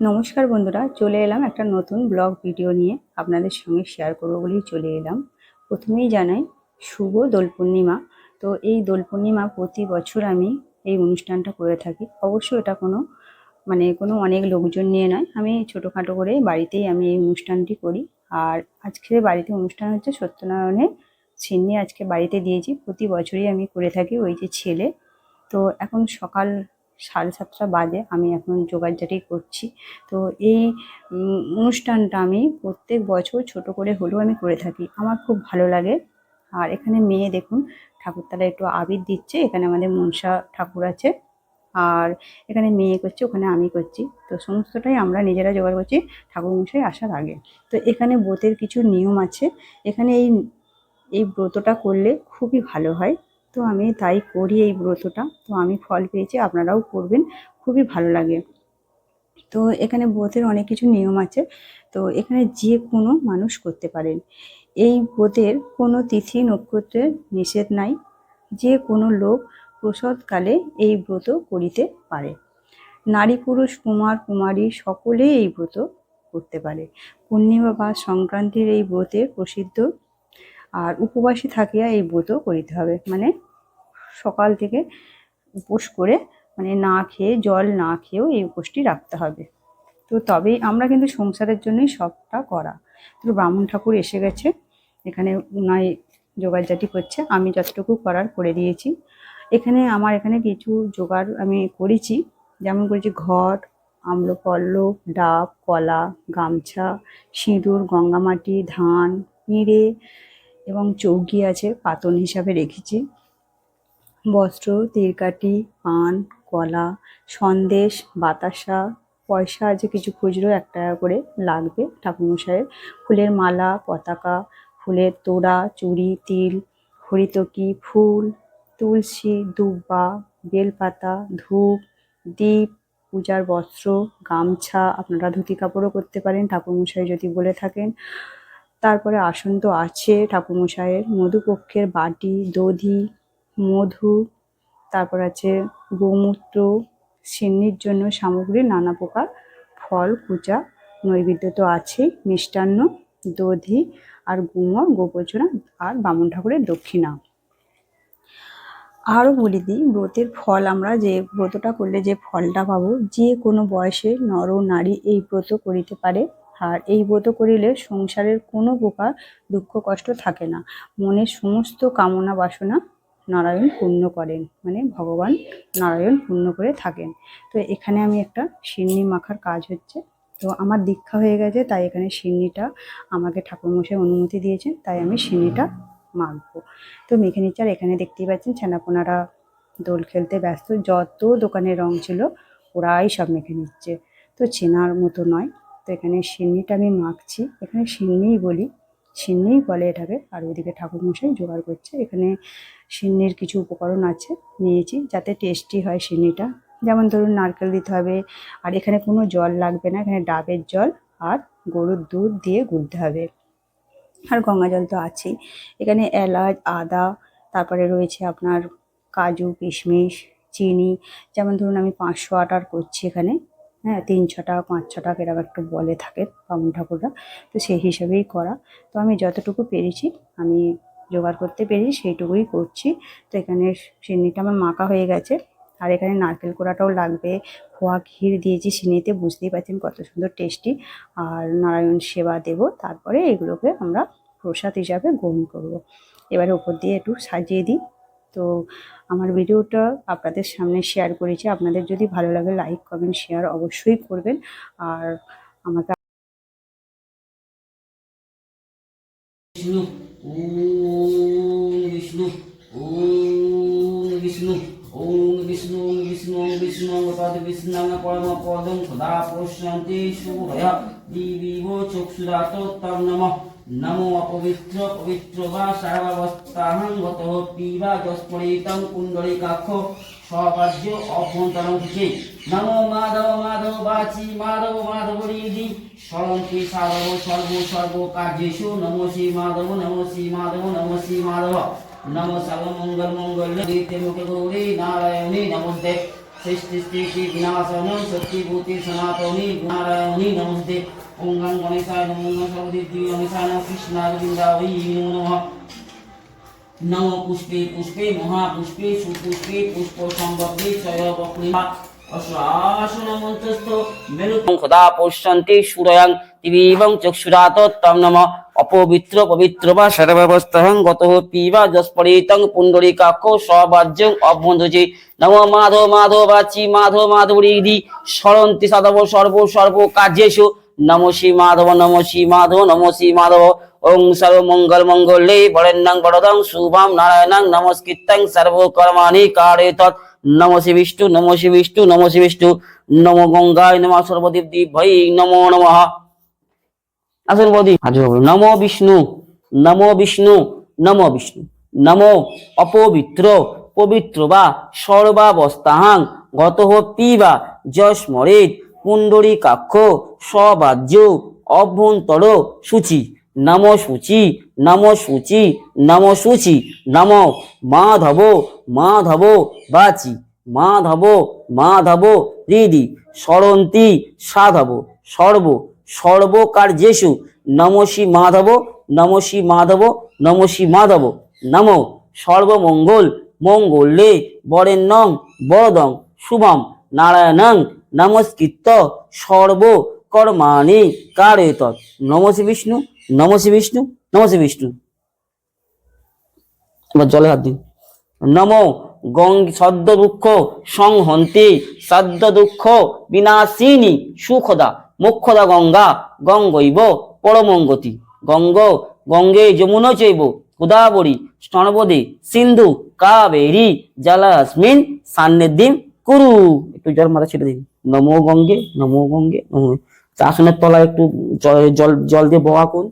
নমস্কার বন্ধুরা, চলে এলাম একটা নতুন ব্লগ ভিডিও নিয়ে আপনাদের সঙ্গে শেয়ার করব বলেই চলে এলাম। প্রথমেই জানাই, শুভ দোল পূর্ণিমা তো এই দোল পূর্ণিমা প্রতি বছর আমি এই অনুষ্ঠানটা করে থাকি। অবশ্য এটা কোনো মানে কোনো অনেক লোকজন নিয়ে নয়। আমি ছোটোখাটো করে বাড়িতেই আমি এই অনুষ্ঠানটি করি। আর আজকে বাড়িতে অনুষ্ঠান হচ্ছে সত্যনারায়ণের ছিন্নি আজকে বাড়িতে দিয়েছি। প্রতি বছরই আমি করে থাকি ওই যে ছেলে। তো এখন সকাল সাড়ে সাতটা বাজে, আমি এখন জোগাড়জাটি করছি। তো এই অনুষ্ঠানটা আমি প্রত্যেক বছর ছোট করে হলেও আমি করে থাকি। আমার খুব ভালো লাগে। আর এখানে মেয়ে দেখুন, ঠাকুরতলা একটু আবির দিচ্ছে, এখানে আমাদের মনসা ঠাকুর আছে। আর এখানে মেয়ে করছে, ওখানে আমি করছি। তো সমস্তটাই আমরা নিজেরা জোগাড় করছি ঠাকুর ঠাকুরমশাই আসার আগে। তো এখানে ব্রতের কিছু নিয়ম আছে। এখানে এই এই ব্রতটা করলে খুবই ভালো হয়। তো আমি তাই করি এই ব্রতটা। তো আমি ফল পেয়েছি, আপনারাও করবেন, খুবই ভালো লাগে। তো এখানে ব্রতের অনেক কিছু নিয়ম আছে, তো এখানে যে কোনো মানুষ করতে পারেন। এই ব্রতের কোনো তিথি নক্ষত্রের নিষেধ নাই, যে কোনো লোক প্রসদকালে এই ব্রত করিতে পারে। নারী, পুরুষ, কুমার, কুমারী সকলেই এই ব্রত করতে পারে। পূর্ণিমা বা সংক্রান্তির এই ব্রতের প্রসিদ্ধ আর উপবাসী থাকিয়া এই ব্রত করিতে হবে। মানে সকাল থেকে উপোস করে মানে না খেয়ে, জল না খেয়েও এই উপোসটি রাখতে হবে। তো তবেই আমরা কিন্তু সংসারের জন্যই সবটা করা। তো ব্রাহ্মণ ঠাকুর এসে গেছে, এখানে উনাই জোগাড়জাটি করছে, আমি যতটুকু করার করে দিয়েছি। এখানে আমার এখানে কিছু জোগাড় আমি করেছি, যেমন করেছি ঘট আম্রপল্লব ডাব, কলা, গামছা, সিঁদুর, গঙ্গামাটি, ধান পিঁড়ে এবং চৌকি আছে পাতন হিসাবে রেখেছি। বস্ত্র তিরকাটি পান, কলা, সন্দেশ, বাতাসা, পয়সা আছে কিছু খুচরো, এক টাকা করে লাগবে ঠাকুরমশাইয়ের। ফুলের মালা, পতাকা, ফুলের তোড়া, চুড়ি, তিল, হরিতকি, ফুল, তুলসী, দুব্বা, বেলপাতা, ধূপ, দীপ, পূজার বস্ত্র, গামছা, আপনারা ধুতি কাপড়ও করতে পারেন, ঠাকুরমশাই যদি বলে থাকেন। তারপরে আসন তো আছে ঠাকুরমশাইয়ের মধুপক্ষের বাটি, দধি, মধু, তারপর আছে গোমূত্র, সিন্নির জন্য সামগ্রী, নানা প্রকার ফল কুচা নৈবেদ্য তো আছেই, মিষ্টান্ন, দধি আর গুমর গোপচনা আর বামুন ঠাকুরের দক্ষিণা। আরও বলে দিই, ব্রতের ফল আমরা যে ব্রতটা করলে যে ফলটা পাবো, যে কোনো বয়সে নর নারী এই ব্রত করিতে পারে। আর এই ব্রত করিলে সংসারের কোনো প্রকার দুঃখ কষ্ট থাকে না। মনের সমস্ত কামনা বাসনা নারায়ণ পূর্ণ করেন মানে ভগবান নারায়ণ পূর্ণ করে থাকেন। তো এখানে আমি একটা সিন্নি মাখার কাজ হচ্ছে। তো আমার দীক্ষা হয়ে গেছে, তাই এখানে সিন্নিটা আমাকে ঠাকুরমশাই অনুমতি দিয়েছেন, তাই আমি সিন্নিটা মাখবো। তো মেখে নিচ্ছি আর এখানে দেখতেই পাচ্ছেন ছানাপোনারা দোল খেলতে ব্যস্ত, যত দোকানের রং ছিল ওরাই সব মেখে নিচ্ছে। তো চেনার মতো নয়। তো এখানে সিন্নিটা আমি মাখছি। এখানে সিন্নিই বলি। সিন্নিই বলে এটাকে। আর ওইদিকে ঠাকুরমশাই জোগাড় করছে। এখানে সিন্নির কিছু উপকরণ আছে নিয়েছি যাতে টেস্টি হয় সিন্নিটা। যেমন ধরুন নারকেল দিতে হবে। আর এখানে কোনো জল লাগবে না। এখানে ডাবের জল আর গরুর দুধ দিয়ে গুলতে হবে। আর গঙ্গা জল তো আছেই। এখানে এলাচ, আদা, তারপরে রয়েছে আপনার কাজু, কিশমিশ, চিনি। যেমন ধরুন আমি পাঁচশো আটার করছি এখানে। হ্যাঁ তিন ছটা, পাঁচ ছটা এরকম একটু বলে থাকে বামুন ঠাকুররা। তো সেই হিসাবেই করা। তো আমি যতটুকু পেরেছি, আমি জোগাড় করতে পেরেছি, সেইটুকুই করছি। তো এখানে সিন্নিটা আমার মাখা হয়ে গেছে। আর এখানে নারকেল কোড়াটাও লাগবে। খোয়া ক্ষীর দিয়েছি সিন্নিতে, বুঝতেই পারছেন কত সুন্দর টেস্টি। আর নারায়ণ সেবা দেব, তারপরে এগুলোকে আমরা প্রসাদ হিসাবে গ্রহণ করব। এবারে উপর দিয়ে একটু সাজিয়ে দিই। তো আমার ভিডিওটা আপনাদের সামনে শেয়ার করেছি। আপনাদের যদি ভালো লাগে লাইক কমেন্ট শেয়ার অবশ্যই করবেন। আর আমাকে বিষ্ণু বিষ্ণু বিষ্ণু ওম বিষ্ণু বিষ্ণু বিষ্ণু পদ বিষ্ণু পরম পদম সদা প্রশান্তি শুভয় দিবিব চক্ষুরাত নমঃ নমো অপবিত্র পবিত্র বা সর্বাবস্থাহং গত পিবা যস্ফলিতং কুণ্ডলিকাক্ষ সকার্য অভ্যন্তরং থেকে নমো মাধব মাধব বাচি মাধব মাধব রিধি সরন্তি সাধব সর্ব সর্ব কার্যেষু নমো শ্রী মাধব নমো শ্রী মাধব নমো শ্রী মাধব নম সর্বমঙ্গল মঙ্গল মুখে গৌরী নারায়ণী নমস্তে সৃষ্টি স্থিতি বিনাশন সত্যিভূতি সনাতনী নারায়ণী নমস্তে ওম গং গণেশায় নমো নমঃ সর্বদেবী গণেশায় নমঃ কৃষ্ণায় গোবিন্দায় নমো নমঃ পুষ্পে পুষ্পে মহাপুষ্পে সুপুষ্পে পুষ্প চয় বক্রিমা অশ্বাসন মন্ত্রস্থ মেরুতং সদা পশ্যন্তি সূরয়ং দিবিবং চক্ষুরাত তম নম অপবিত্র পবিত্র বা সর্ববস্তহং গত পিবা যস্পরিতং পুণ্ডরিকাক্ষ সবাজ্যং অভ্যন্তজে নম মাধব মাধব মাধব মাধবরিদি সরন্তি সাধব সর্ব সর্ব নম শ্রী মাধব নম শ্রী মাধব নম শ্রী মাধব ওং সর্ব মঙ্গল মঙ্গলে বরেণ্যং বরদং শুভম নারায়ণং নমস্কৃত্যং সর্বকর্মাণি কারে তৎ নম শ্রী বিষ্ণু নম শ্রী বিষ্ণু নম শ্রী বিষ্ণু নম গঙ্গায় নম সর্বদেব ভৈ নমো নমঃ আসুন বৌদি নমো বিষ্ণু নম বিষ্ণু নমো বিষ্ণু নমো অপবিত্র পবিত্র বা সর্বাবস্থাহাং গত পিবা যস্মরেত পুণ্ডরী কাক্ষ সবাজ্য অভ্যন্তর সূচি, নম সূচি নম সূচি নম সূচি, নম মাধব মাধব বাচি, মাধব মাধব হৃদি সরন্তি সাধব, সর্ব, সর্বকার্যেষু, নমসি মাধব নমসি মাধব নমসি মাধব, নম সর্বমঙ্গল, মঙ্গলে, বরেণ্যং, বরদং, শুভম, নারায়ণং নমস্কৃত সর্ব কর্মাণি কারেত। নমসি বিষ্ণু নমসি বিষ্ণু নমসি বিষ্ণু। এবার জলে হাত দিন। নম গং সদ্য দুঃখ সংহন্তে সদ্য দুঃখ বিনাশিনী, সুখদা, মুখ্যদা গঙ্গা, গঙ্গৈব পরমঙ্গতি। গঙ্গ, গঙ্গে যমুন চৈব, গোদাবরী স্তনবদে সিন্ধু, কাবেরী, জলাস্মিন, সান্নিধ্যিম কুরু। একটু জল মাথা ছেড়ে দিন। নমো গঙ্গে নমো গঙ্গে, নমো আসনের তলায় একটু জল- জল দিয়ে বহা করুন।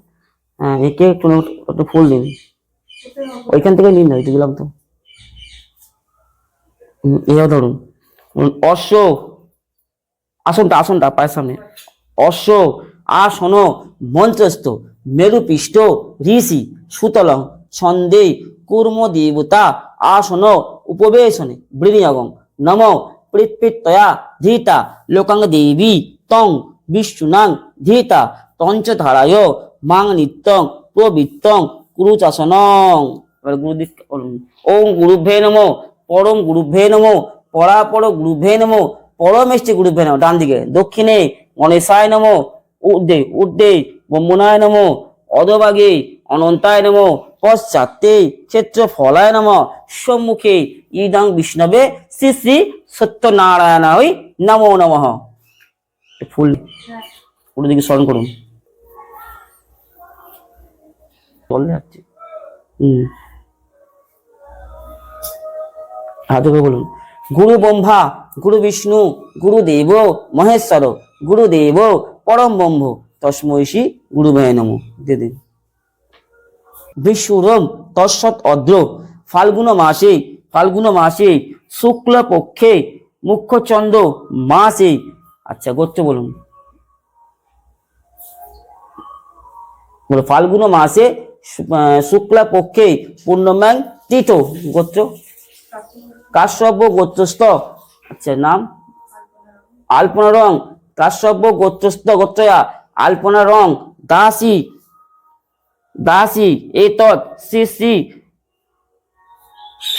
হ্যাঁ একে একটু একটু ফুল দিন। ওইখান থেকে নিন না দিলাম তো। এও ধরুন। অশ্ব আসনটা আসনটা পায়ের সামনে। অশ্ব আসন মন্ত্রস্থ মেরুপৃষ্ঠ, ঋষি, সুতলং ছন্দে কুর্ম দেবতা আসন উপবেশনে, বৃণিয়গং। নম পৃথ্বীতয়া ধীতা লোকাং দেবী তং বিষ্ণুনাং ধীতা তঞ্চধারায় মাং নিত্যং প্রবৃত্তং কুরুচাসনং এবার গুরুদিক ওম গুরুভে নমো, পরম গুরুভে নমো, পরাপর গুরুভে নমো, পরমেষ্টি গুরুভে নমো। ডান দিকে দক্ষিণে, গণেশায় নমো, ঊর্ধ্বে ঊর্ধ্বে ব্রহ্মণায় নমো অধভাগে অনন্তায় নমো পশ্চাতে ক্ষেত্র ফলায় নম সম্মুখে ইদং বিষ্ণবে শ্রী শ্রী সত্যনারায়ণায় নমো নমঃ। ফুল দিকে স্মরণ করুন। যাচ্ছে। হম। বলুন গুরু ব্রহ্মা গুরু বিষ্ণু গুরুদেব মহেশ্বর গুরুদেব পরম ব্রহ্ম তস্মৈষী গুরু নম। দিয়ে দিন। বিশ্বরম তৎসৎ অদ্র। ফাল্গুন মাসে ফাল্গুন মাসে শুক্ল পক্ষে মুখ্যচন্দ্র মাসে। আচ্ছা গোত্র বলুন। ফাল্গুন মাসে শুক্লা পক্ষে পূর্ণম্যাং তৃত। গোত্র? কাশ্যপ গোত্রস্থ। আচ্ছা নাম? আলপনা রং। কাশ্যপ গোত্রস্থ গোত্রয়া। আলপনা রং দাসী। দাসী এতৎ শ্রী শ্রী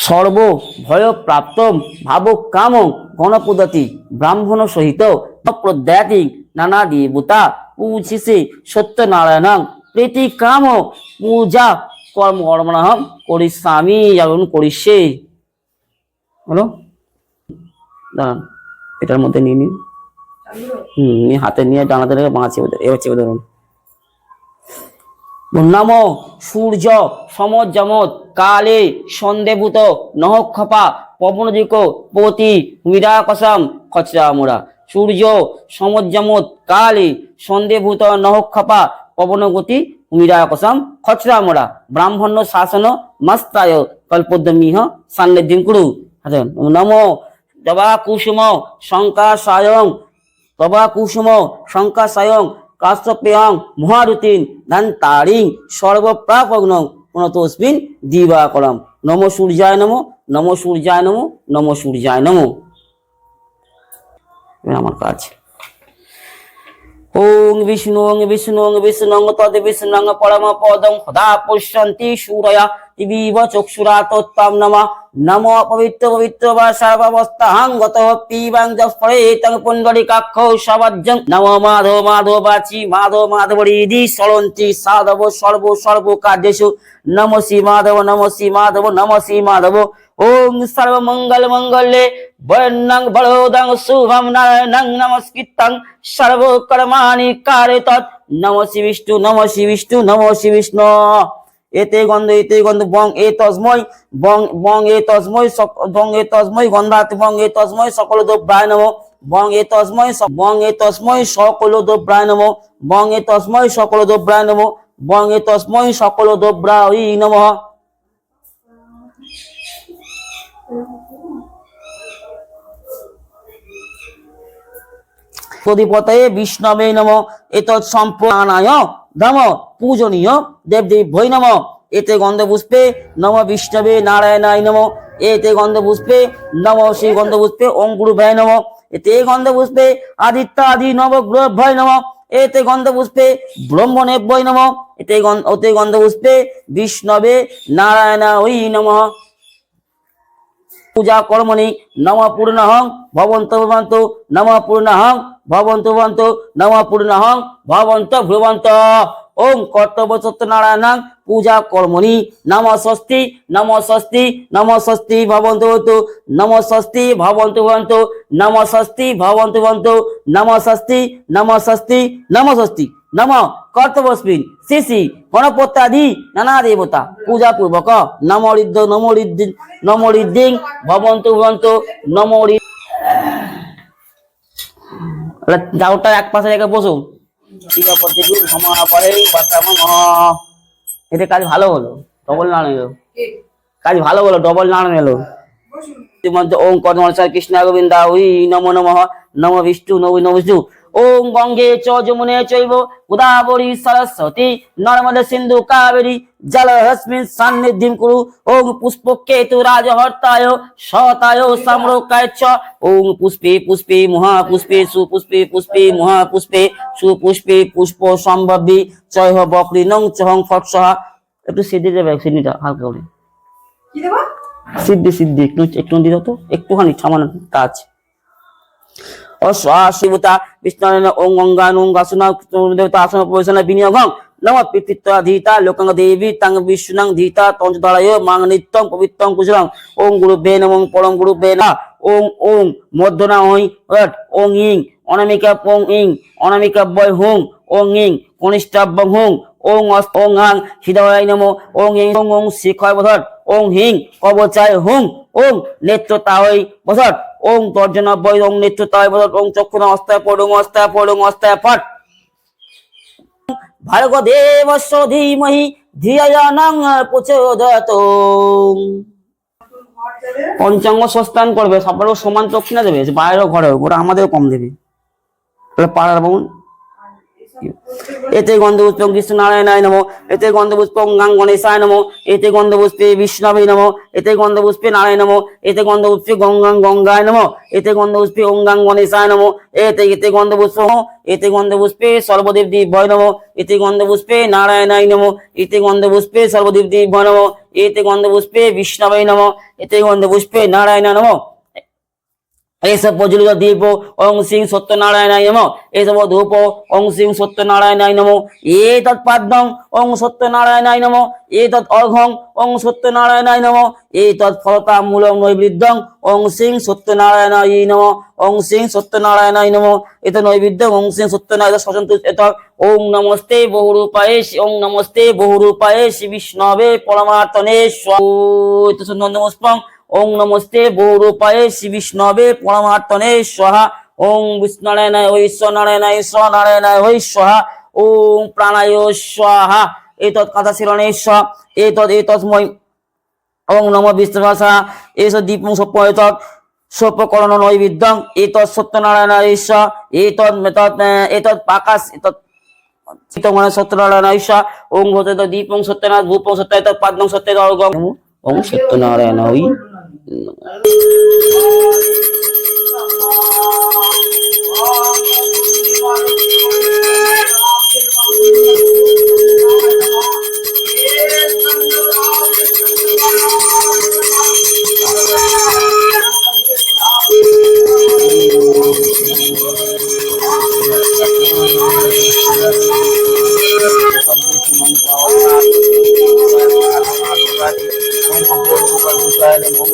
সর্ব ভয় প্রাপ্ত ভাবক কাম গণপদতি ব্রাহ্মণ সহিত প্রদ্যাতি নানা দেবতা পূজিসে সত্যনারায়ণ প্রীতি কাম পূজা কর্ম কর্মণাহম করিষ্যামি যেমন করিষ্যে। হলো দাঁড়ান এটার মধ্যে নিয়ে নিন। হম হাতে নিয়ে ডানাতে রেখে বাঁ চেপে ধরুন। এবার চেপে ধরুন। নম সূর্য সমত যমত কালে সন্দেভূত নহক্ষপা পবনদিক পতি মীরাকসম খচরা মোরা সূর্য সমত যমত কালে সন্দেভূত নহক্ষপা পবনগতি খচরা মোরা ব্রাহ্মণ্য শাসন, মস্তায় কল্পোদ্যমিহ সান্নিধ্যম কুরু। হাতে নম জবা কুসুম শঙ্কা সায়ং তবা কুসুম শঙ্কা সায়ং কাশ্যপেয়ং মহারুতিন ধান্তারিং সর্বপ্রাপগ্ন পুনতস্মিন দিবাকরম। নম সূর্যায় নম নম সূর্যায় নম নম সূর্যায় নম। আমার কাজ। ওং বিষ্ণু বিষ্ণু বিষ্ণু, তদ বিষ্ণু, পরম পদং সদা পশ্যন্তি সূরয়া। দিবিব চক্ষুরা তত্তাম নম নম পবিত্র পবিত্র বা সর্বাবস্থাং গত পিবাং জস্ফরেতং পুণ্ডরিকাক্ষ সবজ্জং নম মাধব মাধব বাচি মাধব মাধবরিদি সরন্তি সাধব সর্ব সর্ব কার্যেষু নম শ্রী মাধব নম শ্রী মাধব নম শ্রী মাধব ওং সর্বমঙ্গল মঙ্গলে বর্ণং বড়োদং শুভম নারায়ণং নমস্কৃতং সর্বকর্মাণি কারে তৎ নম শ্রী বিষ্ণু নম শ্রী বিষ্ণু নম শ্রী বিষ্ণু এতে গন্ধ এতে গন্ধ, বং, এ তসময়, বং বং, এ তসময় বং, এ তসময়, গন্ধাত, বং, এ তসময়, সকল দ্রব্যায় নম, বং, এ তসময় বং, এ তসময়, সকল দ্রব্যায় নম, বং, এ তসময়, সকল দ্রব্যায় নম, বং, এ তসময়, সকল দ্রব্যায় নমঃ। প্রদীপতয়ে বিষ্ণবে নম, এতৎ সম্প্রাণায় ধম পূজনীয়, দেবদেবী ভৈ নম, এতে গন্ধ পুষ্পে নম বিষ্ণবে নারায়ণায় নম, এতে গন্ধ পুষ্পে নম শ্রী গন্ধ পুষ্পে গুরু ভয় নম, এতে গন্ধ পুষ্পে আদিত্য আদি নবগ্রহ ভয় নম, এতে গন্ধ পুষ্পে ব্রহ্মণে বৈ নম, এতে ওতে গন্ধ পুষ্পে বিষ্ণবে নারায়ণ ওই নমঃ। পূজা কর্মণি নম পূর্ণহং, ভবন্ত ভবন্ত নম পূর্ণহং ভবন্ত ভবন্ত নম পূর্ণহং ভবন্ত ভ্রুবন্ত ওম কর্তব্য সত্যনারায়ণাং পূজা কর্মণি নম ষষ্ঠী নম ষষ্ঠী নম ষষ্ঠী ভবন্ত ভবন্ত নম ষষ্ঠী ভবন্ত ভবন্ত নম ষষ্ঠী ভবন্ত ভবন্ত নম ষষ্ঠী নম ষষ্ঠী নম ষষ্ঠী নম কর্তব্যস্মিন শ্রী শ্রী গণপত্যাদি নানা দেবতা পূজা পূর্বক নমরিদ্দ নমরিদ্দি নমরিদ্দিং ভবন্তু ভবন্তু নমরি যাওটা এক পাশে রেখে বসো। ঠিক আছে প্রত্যেক ক্ষমা করে এতে কাজ ভালো হলো ডবল নাড়ানো এলো কাজ ভালো হলো ডবল নাড়ানো এলো ওম কর্ম কৃষ্ণ গোবিন্দ ওই নম নম নম বিষ্ণু, নম নম ওম গঙ্গে চ যমুনে চৈব গোদাবরী সরস্বতী নর্মদে সিন্ধু কাবেরী জলহস্মিন সান্নিধিম কুরু। ওম পুষ্পকেতু রাজহর্তায় শতায় সম্রকায় চ। ওম পুষ্পে পুষ্পে মহাপুষ্পে সুপুষ্পে পুষ্পে মহাপুষ্পে সুপুষ্পে পুষ্প সম্ভবী চয় বক্রি নং চহং ফট সহা একটু সিদ্ধি দেবে সিদ্ধিটা হালকা করে। সিদ্ধি সিদ্ধি একটু একটু দাও তো। একটুখানি সামান্য কাজ। অশ্বাসিবতা বিষ্ণু ওং অঙ্গান ওং গাসুনা দেবতা আসন পরিসনা বিনিয়োগং। নম পিতৃত্ব ধীতা লোকাঙ্গ দেবী, তাং বিষ্ণুনাং ধীতা তঞ্চদলায় মাং নিত্যং পবিত্রং কুশলং। ওং গুরু বে নমং পরম গুরু বে ওং ওং মধ্যনা ওই অট ওং ইং, অনামিকা পং ইং, অনামিকা বয় হুং, ওং ইং কনিষ্ঠাব্বং হুং, ওং ওং হাং হৃদয় নমো। ওং ইং, ওং ওং, শিখয় বধট ওং হিং, কবচায় হুং, ওং নেত্র তাহই বধট ওং তর্জনা বৈ ওং নেত্রতায় বধট ওং চক্ষুন অস্তায় পড়ুং অস্তায় পড়ুং অস্তায় ফট। ভার্গদেবস্য ধীমহি ধিয়ানং দেবে পঞ্চাঙ্গ সস্তান করবে, সবার সমান দক্ষিণা দেবে, বাইরেও ঘরে ওরা আমাদেরও কম দেবে। তাহলে পাড়ার বোন এতে গন্ধ পুষ্পং কৃষ্ণ নারায়ণায় নমো এতে গন্ধ পুষ্পং গাং গণেশায় নমো এতে গন্ধ পুষ্পে বিষ্ণবে নমো এতে গন্ধ পুষ্পে নারায়ণ নমো এতে গন্ধ পুষ্পে গঙ্গাং গঙ্গায় নমো এতে গন্ধ পুষ্পে ওঙ্গাং গণেশায় নমো এতে এতে গন্ধ পুষ্প এতে গন্ধ পুষ্পে সর্বদেব দিব্যয় নমো এতে গন্ধ পুষ্পে নারায়ণায় নমো এতে গন্ধ পুষ্পে সর্বদেব দিব্যয় নমো এতে গন্ধ পুষ্পে বিষ্ণবে নমো এতে গন্ধ পুষ্পে নারায়ণ নমো এসব প্রজ্বলিত দীপ ওং সিং সত্যনারায়ণায় নম। এসব ধূপ, ওং সিং সত্যনারায়ণায় নম। এ তৎ পাদ্যং ওং সত্যনারায়ণায় নম। এ তৎ অর্ঘং ওং সত্যনারায়ণায় নম। এ তৎ ফলতা মূলং নৈবেদ্যং, ওং সিং সত্যনারায়ণায় নম। ওং সিং সত্যনারায়ণায় নম। এত নৈবেদ্যং, ওং সিং সত্যনারায়ণ সচন্ত এত ওং নমস্তে বহুরূপায় ওং নমস্তে বহুরূপায় শ্রী বিষ্ণবে পরমার্থনে নন্দমস্পং ওং নমস্তে বহুরূপায় শ্রী বিষ্ণবে পরমার্থনে স্বাহা। ওং বিষ্ণুনারায়ণায় ওই নারায়ণায় স্বনারায়ণায় ওই স্বাহা। ওং প্রাণায় স্বাহা। এতৎ কথা শিরণে স্ব। এতৎ এতস্ময় ওং নম বিষ্ণুভাষা। এস দীপং সপ্য এতৎ সপ্যকরণ নৈবিদ্যং এতৎ সত্যনারায়ণ ঈশ এতৎ এতৎ এতৎ পাকাশ এতৎ চিতমনে সত্যনারায়ণ ঈশ ওং ভূত দীপং সত্যনাথ ভূপং সত্য এতৎ পাদ্যং সত্য অর্গম। ওং সত্যনারায়ণ ওই বালুকায় নমঃ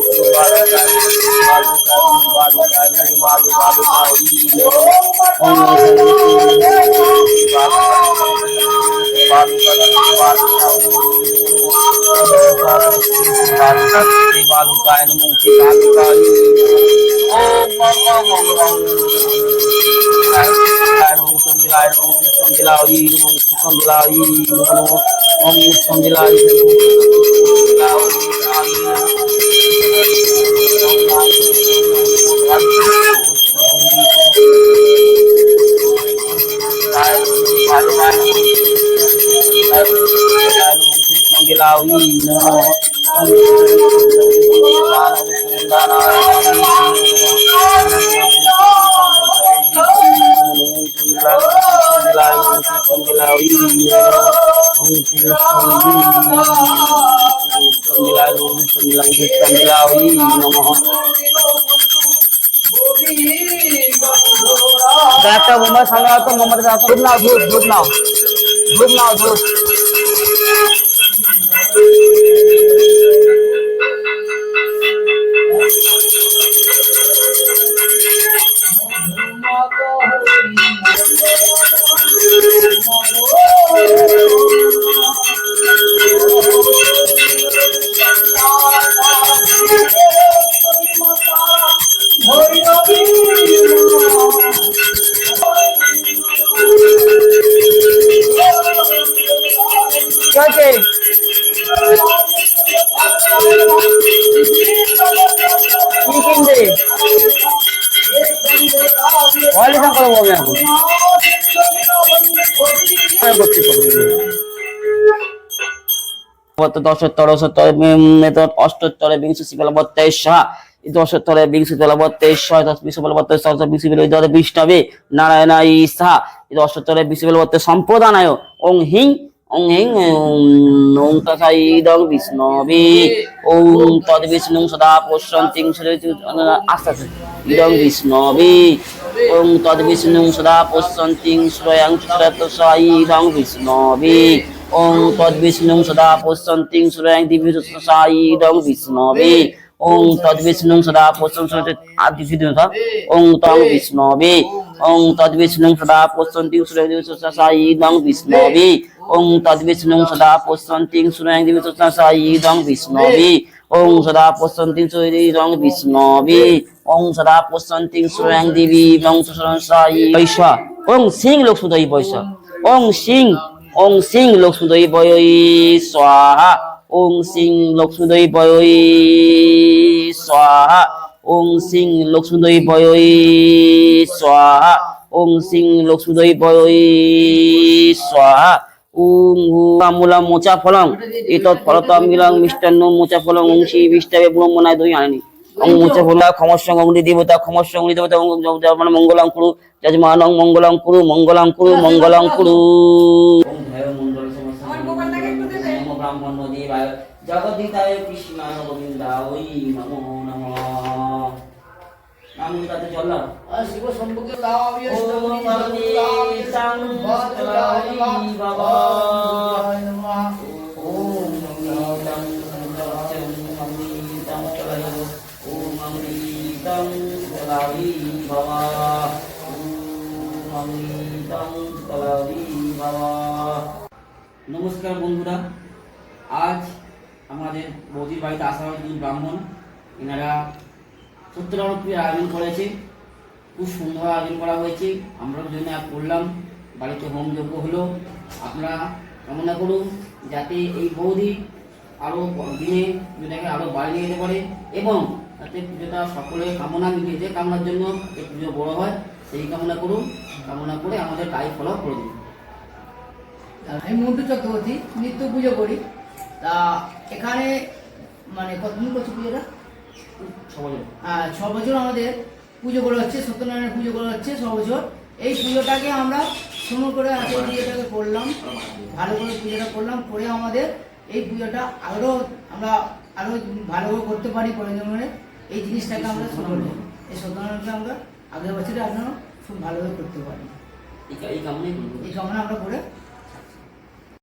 ওম বালুকায় বালুকায় বালু বালু বালুকায় ওম বালুকায় নমঃ বালুকায় Om Om Om Om Sambilai Om Sambilai Om Sambilai Om Sambilai একটা আসতো মোমবাতি আসতো ধূপ নাও ধূপ ধূপ নাও ধূপ নাও ধূপ বলবে এখন। দশোত্তর বিংশ শিবল বত্তেশ দশোত্তরে, বিংশ দশ বিষ্ণবে নারায়ণাই সাহা দশোত্তরে সম্প্রদানায়। ওং হিং ওং হিং ওং তথাই ইদং বিষ্ণবে। ওং তদ বিষ্ণু সদা পশ্যন্তিং। আস্তে আস্তে। ইদং বিষ্ণবে। ওং তদ বিষ্ণু সদা পশ্যন্তিং শ্রয়াং ইদং বিষ্ণবে ওং তদ বিষ্ণু সদা পশ্যন্তিং শ্রয়াং দিবি সাই ইদং বিষ্ণবে ওং তদ বিষ্ণু সদা সিদ্ধতা ওং তং বিষ্ণবে ওং তদ বিষ্ণু সদা পশ্যন্তিং শ্রয়াং দিবি সাই ইদং বিষ্ণবে ওং তদ বিষ্ণু সদা পশ্যন্তিং শ্রয়াং দিবি সাই ইদং বিষ্ণবে ওং সদা পশ্যন্তিং শ্রয়াং বিষ্ণবে ওং সদা পশ্যন্তিং শ্রয়াং দিবি বংশ সাই পয়সা ওং সিং লক্ষ্মীদয়ী পয়সা ওং সিং ওং সিং লক্ষ্মীদয়ী বয়ই স্বাহা ওং সিং লক্ষ্মীদয়ী বয়ই স্বাহা ওং সিং লক্ষ্মীদয়ী বয়ই স্বাহা ওং সিং লক্ষ্মীদয়ী বয়ই স্বাহা মূলা মোচা ফলং। এতৎ ফলতাম মিলং মিষ্টান্ন মোচা ফলং অংশী বিষ্টাবে ব্রহ্মনায় দই আনেনি। অং মোচা ফলা ক্ষমস্যং অগ্নি দেবতা ক্ষমস্যং অগ্নি দেবতা অং মানে মঙ্গলং কুরু। যজমানং মঙ্গলং কুরু মঙ্গলং কুরু মঙ্গলং কুরু। জগদ্দিতায় কৃষ্ণায় গোবিন্দায় নমো। নাম তাতে চললাম। শিব সম্পর্কে নমস্কার বন্ধুরা আজ আমাদের বৌদির বাড়িতে আসা হয় দুই ব্রাহ্মণ। এনারা সত্যনারায়ণপুরের আয়োজন করেছে। খুব সুন্দর আয়োজন করা হয়েছে। আমরাও জন্য করলাম। বাড়িতে হোম যজ্ঞ হলো। আপনারা কামনা করুন যাতে এই বৌদি আরও দিনে পুজোটাকে আরও বাড়িয়ে যেতে পারে এবং যাতে পুজোটা সকলে কামনা মিলিয়ে যে কামনার জন্য এই পুজো বড় হয়, সেই কামনা করুন। কামনা করে আমাদের তাই ফলো করে দিন। আমি মন্টু চক্রবর্তী, নিত্য পুজো করি। তা এখানে মানে কতদিন করছে পুজোটা? ছ বছর আমাদের পুজো করা হচ্ছে সত্যনারায়ণের পুজো করা হচ্ছে ছ বছর এই পুজোটাকে আমরা সুন্দর করে আজকে পুজোটাকে করলাম ভালো করে পুজোটা করলাম করে আমাদের এই পুজোটা আরও আমরা আরও ভালো করে করতে পারি প্রয়োজনে এই জিনিসটাকে আমরা সুন্দর এই সত্যনারায়ণকে আমরা আগের বছরে আমরা খুব ভালোভাবে করতে পারি। এই কামনা আমরা করে